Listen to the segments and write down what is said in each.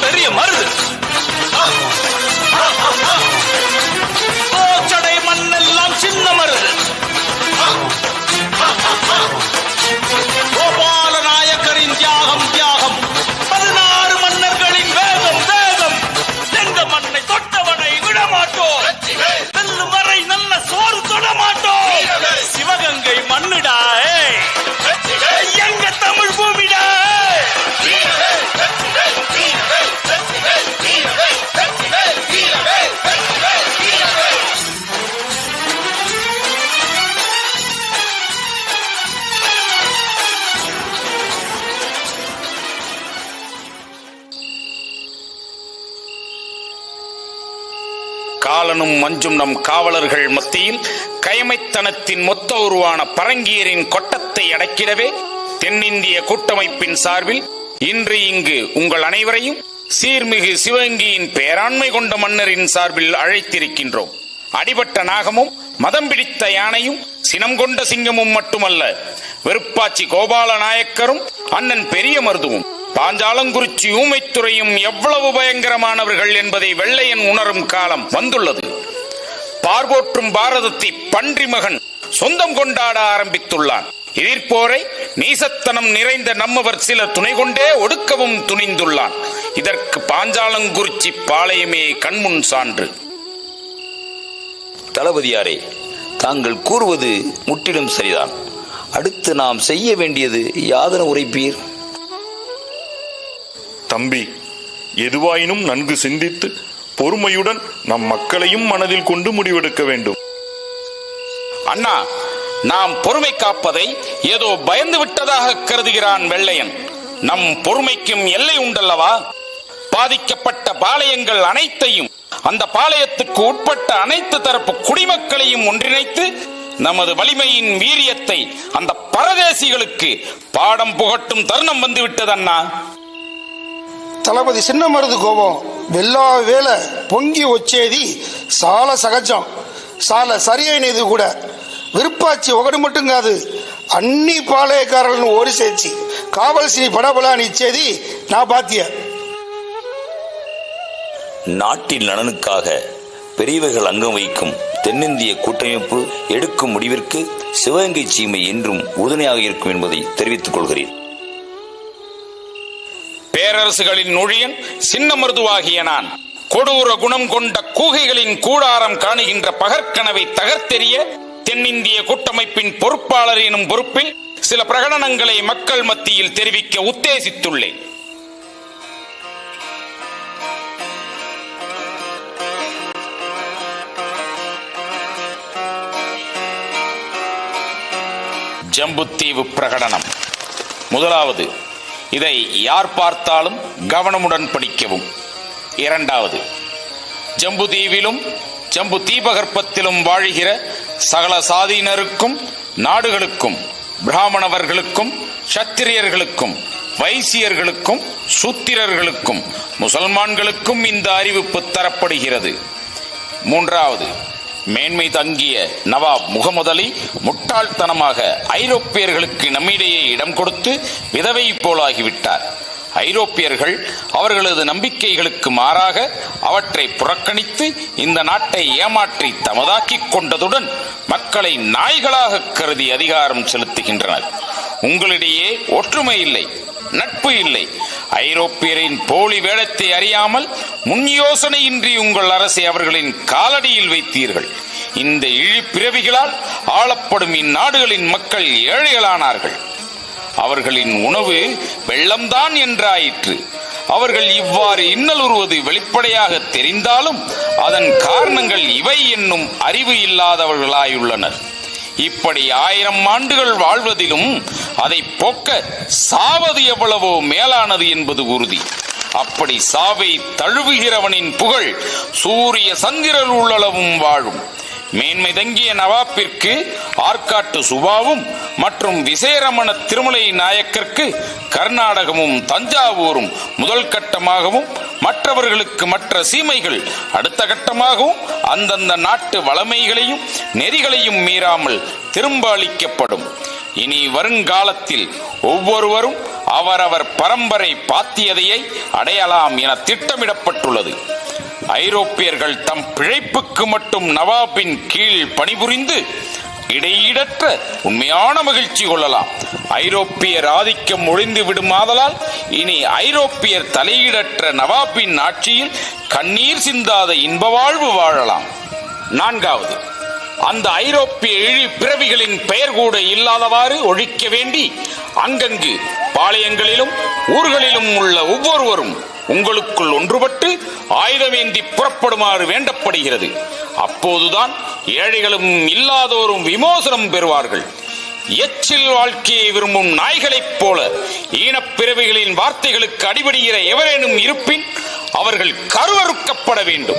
பெரிய மருது காலனும் மஞ்சும் நம் காவலர்கள் மத்தியில் கைமைத்தனத்தின் மொத்த உருவான பரங்கியரின் கொட்டத்தை அடக்கிடவே தென்னிந்திய கூட்டமைப்பின் சார்பில் இன்று இங்கு உங்கள் அனைவரையும் சீர்மிகு சிவகங்கியின் பேராண்மை கொண்ட மன்னரின் சார்பில் அழைத்திருக்கின்றோம். அடிபட்ட நாகமும் மதம் பிடித்த யானையும் சினம் கொண்ட சிங்கமும் மட்டுமல்ல வெறுப்பாச்சி கோபால நாயக்கரும் அண்ணன் பெரிய மருதுவும் பாஞ்சாலங்குறிச்சி துறையும் எவ்வளவு பயங்கரமானவர்கள் என்பதை வெள்ளையன் உணரும் காலம் வந்துள்ளது. பார்வோற்றும் பாரதத்தை பன்றி மகன் சொந்தம் கொண்டாட ஆரம்பித்துள்ளான். எதிர்ப்போரை நீசத்தனம் நிறைந்த நம்மவர் சில துணை கொண்டே ஒடுக்கவும் துணிந்துள்ளான். இதற்கு பாஞ்சாலங்குறிச்சி பாளையமே கண்முன் சான்று. தளபதியாரே தாங்கள் கூறுவது முற்றிலும் சரிதான். அடுத்து நாம் செய்ய வேண்டியது யாதன உரைப்பீர்? தம்பி எதுவாயினும் நன்கு சிந்தித்து பொறுமையுடன் நம் மக்களையும் மனதில் கொண்டு முடிவெடுக்க வேண்டும். அண்ணா நாம் பொறுமை காப்பதை ஏதோ பயந்து விட்டதாக கருதுகிறான் வெள்ளையன். நம் பொறுமைக்கும் எல்லை உண்டல்லவா? பாதிக்கப்பட்ட பாளையங்கள் அனைத்தையும் அந்த பாளையத்துக்கு உட்பட்ட அனைத்து தரப்பு குடிமக்களையும் ஒன்றிணைத்து நமது வலிமையின் வீரியத்தை அந்த பரதேசிகளுக்கு பாடம் புகட்டும் தருணம் வந்துவிட்டது அண்ணா தளபதி சின்ன மருது கோபம் வெல்லா வேலை பொங்கி వచ్చేది చాలా సహజం చాలా సరియైనది కూడా విరుపాచి ఒకటి మట్టుం కాదు అన్ని పాళయకారులను ఓడిసేర్చి కావలసిన పడబలాన్ని ఇచ్చేది నా బాధ్య நாட்டின் நலனுக்காக பெரியவர்கள் அங்கம் வைக்கும் தென்னிந்திய கூட்டமைப்பு எடுக்கும் முடிவிற்கு சிவகங்கை சீமை என்றும் உறுதுணையாக இருக்கும் என்பதை தெரிவித்துக் கொள்கிறேன் பேரரசுகளின் நொழியன் சின்ன மருதுவாகிய நான். கொடூர குணம் கொண்ட கூகைகளின் கூடாரம் காணுகின்ற பகற்கனவை தகர்த்தெறிய தென்னிந்திய கூட்டமைப்பின் பொறுப்பாளர் எனும் பொறுப்பில் சில பிரகடனங்களை மக்கள் மத்தியில் தெரிவிக்க உத்தேசித்துள்ளேன். ஜம்புத்தீவு பிரகடனம். முதலாவது இதை யார் பார்த்தாலும் கவனமுடன் படிக்கவும். இரண்டாவது ஜம்புதீவிலும் ஜம்பு தீபகற்பத்திலும் வாழ்கிற சகல சாதியினருக்கும் நாடுகளுக்கும் பிராமணவர்களுக்கும் சத்திரியர்களுக்கும் வைசியர்களுக்கும் சூத்திரர்களுக்கும் முசல்மான்களுக்கும் இந்த அறிவிப்பு தரப்படுகிறது. மூன்றாவது மேன்மை தங்கிய நவாப் முகமதலி முட்டாள்தனமாக ஐரோப்பியர்களுக்கு நம்மிடையே இடம் கொடுத்து விதவை போலாகிவிட்டார். ஐரோப்பியர்கள் அவர்களது நம்பிக்கைகளுக்கு மாறாக அவற்றை புறக்கணித்து இந்த நாட்டை ஏமாற்றி தமதாக்கிக் கொண்டதுடன் மக்களை நாய்களாக கருதி அதிகாரம் செலுத்துகின்றனர். உங்களிடையே ஒற்றுமை இல்லை நட்பு இல்லை ஐரோப்பியரின் போலி வேடத்தை அறியாமல் முன் யோசனையின்றி உங்கள் அரசை அவர்களின் காலடியில் வைத்தீர்கள். இந்த இழிப்பிறவிகளால் ஆளப்படும் இந்நாடுகளின் மக்கள் ஏழைகளானார்கள். அவர்களின் உணவு வெள்ளம்தான் என்றாயிற்று. அவர்கள் இவ்வாறு இன்னலுறுவது வெளிப்படையாக தெரிந்தாலும் அதன் காரணங்கள் இவை என்னும் அறிவு இல்லாதவர்களாயுள்ளனர். இப்படி ஆயிரம் ஆண்டுகள் வாழ்வதிலும் அதை போக்க சாவது எவ்வளவோ மேலானது என்பது உறுதி. அப்படி சாவை தழுவுகிறவனின் புகழ் சூரிய சந்திரர் உள்ளளவும் வாழும். மேன்மை தங்கிய நவாப்பிற்கு ஆற்காட்டு சுபாவும் மற்றும் விசேரமண திருமலை நாயக்கருக்கு கர்நாடகமும் தஞ்சாவூரும் முதல் கட்டமாகவும் மற்றவர்களுக்கு மற்ற சீமைகள் அடுத்த கட்டமாகவும் அந்தந்த நாட்டு வளமைகளையும் நெறிகளையும் மீறாமல் திரும்ப அளிக்கப்படும். இனி வருங்காலத்தில் ஒவ்வொருவரும் அவரவர் பரம்பரை பாத்தியதையை அடையலாம் என திட்டமிடப்பட்டுள்ளது. ஐரோப்பியர்கள் தம் பிழைப்புக்கு மட்டும் நவாபின் கீழ் பணிபுரிந்து இடையீடற்ற உண்மையான மகிழ்ச்சி கொள்ளலாம். ஐரோப்பியர் ஆதிக்கம் ஒழிந்து விடுமாதலால் இனி ஐரோப்பியர் தலையீடற்ற நவாபின் ஆட்சியில் கண்ணீர் சிந்தாத இன்ப வாழ்வு வாழலாம். நான்காவது அந்த ஐரோப்பிய இழி பிறவிகளின் பெயர் கூட இல்லாதவாறு ஒழிக்க வேண்டி அங்கங்கு பாளையங்களிலும் ஊர்களிலும் உள்ள ஒவ்வொருவரும் உங்களுக்குள் ஒன்றுபட்டு ஆயுதமேந்தி புறப்படுமாறு வேண்டப்படுகிறது. அப்போதுதான் ஏழைகளும் இல்லாதோரும் விமோசனம் பெறுவார்கள். எச்சில் வாழ்க்கையை விரும்பும் நாய்களைப் போல ஈனப்பிறவிகளின் வார்த்தைகளுக்கு அடிபடுகிற எவரேனும் இருப்பின் அவர்கள் கருவறுக்கப்பட வேண்டும்.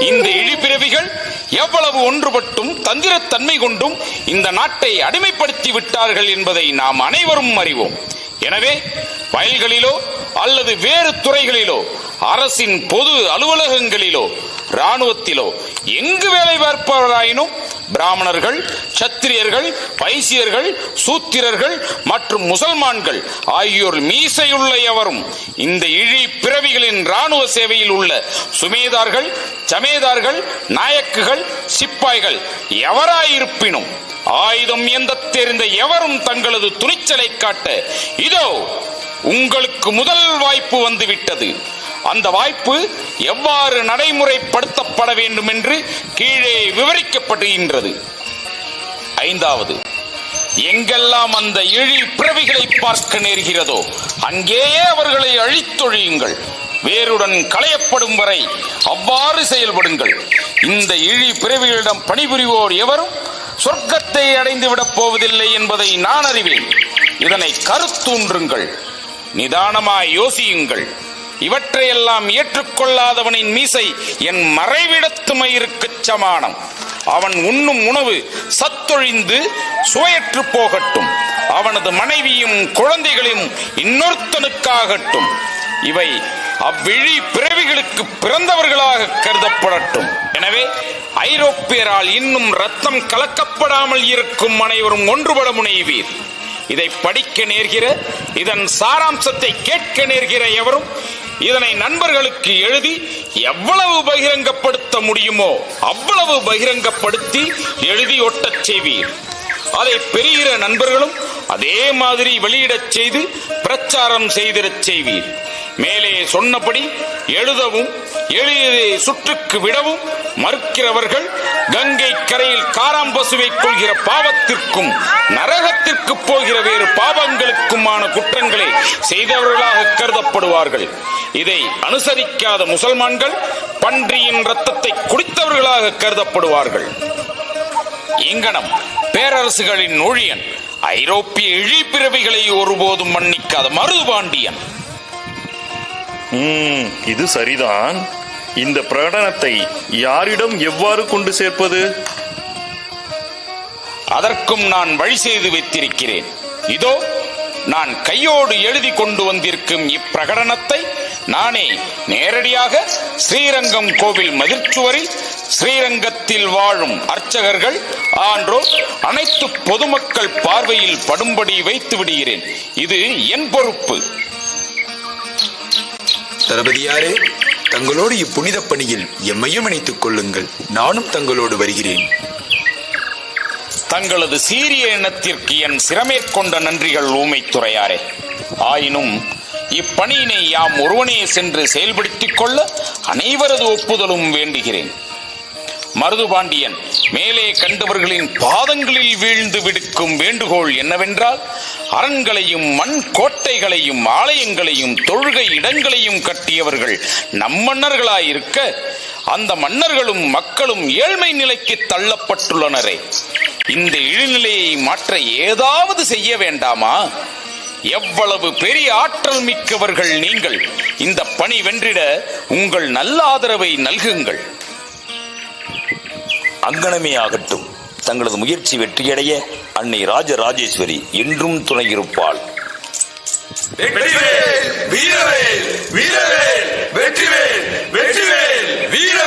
இந்த இழிபிறவிகள் எவ்வளவு ஒன்றுபட்டும் தந்திரத்தன்மை கொண்டும் இந்த நாட்டை அடிமைப்படுத்தி விட்டார்கள் என்பதை நாம் அனைவரும் அறிவோம். எனவே வயல்களிலோ அல்லது வேறு துறைகளிலோ அரசின் பொது அலுவலகங்களிலோ ராணுவத்திலோ எங்கு வேலை பார்ப்பவராயினும் பிராமணர்கள் சத்திரியர்கள் வைசியர்கள் சூத்திரர்கள் மற்றும் முசல்மான்கள் ஆகியோர் மீசையுள்ள எவரும் இந்த இழி பிறவிகளின் ராணுவ சேவையில் உள்ள சுமேதார்கள் சமேதார்கள் நாயக்குகள் சிப்பாய்கள் எவராயிருப்பினும் ஆயுதம் எந்த தெரிந்த எவரும் தங்களது துணிச்சலை காட்ட இதோ உங்களுக்கு முதல் வாய்ப்பு வந்துவிட்டது. அந்த வாய்ப்பு எவ்வாறு நடைமுறைப்படுத்தப்பட வேண்டும் என்று கீழே விவரிக்கப்படுகின்றது. ஐந்தாவது எங்கெல்லாம் அந்த இழி பிறவிகளை பார்க்க நேர்கிறதோ அங்கேயே அவர்களை அழித்தொழியுங்கள். வேருடன் களையப்படும் வரை அவ்வாறு செயல்படுங்கள். இந்த இழி பிறவிகளிடம் பணிபுரிவோர் எவரும் சொர்க்கத்தை அடைந்துவிடப் போவதில்லை என்பதை நான் அறிவேன். இதனை கருத்தூன்றுங்கள். நிதானமாய் யோசியுங்கள். இவற்றையெல்லாம் ஏற்றுக்கொள்ளாதவனின் மீசை என் மறைவிடத்துமயிருக்குச் சமானம். அவன் உண்ணும் உணவு சத்தொழிந்து சுவையற்று போகட்டும். அவனது மனைவியும் குழந்தைகளையும் இன்னொருத்தனுக்காகட்டும். இவை அவ்விழி பிறவிகளுக்கு பிறந்தவர்களாக கருதப்படட்டும். எனவே ஐரோப்பியரால் இன்னும் ரத்தம் கலக்கப்படாமல் இருக்கும் அனைவரும் ஒன்றுபட முனைவீர். இதை படிக்க நேர்கிற இதன் சாராம்சத்தை கேட்க நேர்கிற எவரும் இதனை நண்பர்களுக்கு எழுதி எவ்வளவு பகிரங்கப்படுத்த முடியுமோ அவ்வளவு பகிரங்கப்படுத்தி எழுதி ஒட்டச் செய்வீர். அதை பெறுகிற நண்பர்களும் அதே மாதிரி வெளியிடச் செய்து பிரச்சாரம் செய்திடச் செய்வீர். மேலே சொன்னபடி எழுதவும் எளியதை சுற்றுக்கு விடவும் மறுக்கிறவர்கள் கங்கை கரையில் காராம்பசுவை கொள்கிற பாவத்திற்கும் நரகத்திற்கு போகிற வேறு பாவங்களுக்குமான குற்றங்களை செய்தவர்களாக கருதப்படுவார்கள். இதை அனுசரிக்காத முசல்மான்கள் பன்றியின் ரத்தத்தை குடித்தவர்களாக கருதப்படுவார்கள். இங்கனம் பேரரசுகளின் ஊழியன் ஐரோப்பிய இழிபிறவிகளை ஒருபோதும் மன்னிக்காத மருதுபாண்டியன். இது சரிதான். இந்த பிரகடனத்தை யாரிடம் எவ்வாறு கொண்டு சேர்ப்பது? அதற்கும் நான் வழி செய்து வைத்திருக்கிறேன். இதோ நான் கையோடு எழுதி கொண்டு வந்திருக்கும் இப்பிரகடனத்தை நானே நேரடியாக ஸ்ரீரங்கம் கோவில் மதிர்ச்சுவரில் ஸ்ரீரங்கத்தில் வாழும் அர்ச்சகர்கள் ஆன்றோர் அனைத்து பொதுமக்கள் பார்வையில் படும்படி வைத்து விடுகிறேன். இது என் பொறுப்பு. தளபதியாரே தங்களோடு இப்புனித பணியில் எம்மையும் இணைத்துக் கொள்ளுங்கள். நானும் தங்களோடு வருகிறேன். தங்களது சீரிய எண்ணத்திற்கு என் சிரமேற்கொண்ட நன்றிகள் ஊமைத்துறையாரே. ஆயினும் இப்பணியினை யாம் ஒருவனே சென்று செயல்படுத்திக் கொள்ள அனைவரது ஒப்புதலும் வேண்டுகிறேன். மருதுபாண்டியன் மேலே கண்டவர்களின் பாதங்களில் வீழ்ந்து விடுக்கும் வேண்டுகோள் என்னவென்றால் அரண்களையும் மண் கோட்டைகளையும் ஆலயங்களையும் தொழுகை இடங்களையும் கட்டியவர்கள் நம் மன்னர்களாயிருக்க அந்த மன்னர்களும் மக்களும் ஏழ்மை நிலைக்கு தள்ளப்பட்டுள்ளனரே. இந்த இழிநிலையை மாற்ற ஏதாவது செய்ய வேண்டாமா? எவ்வளவு பெரிய ஆற்றல் மிக்கவர்கள் நீங்கள். இந்த பணி வென்றிட உங்கள் நல்ல ஆதரவை நல்குங்கள். அங்கனமே ஆகட்டும் தங்களது முயற்சி வெற்றியடைய அன்னை ராஜராஜேஸ்வரி என்றும் துணையிருப்பாள். வெற்றிவேல் வீரவேல் வீரவேல் வெற்றிவேல் வெற்றிவேல் வீரவேல்.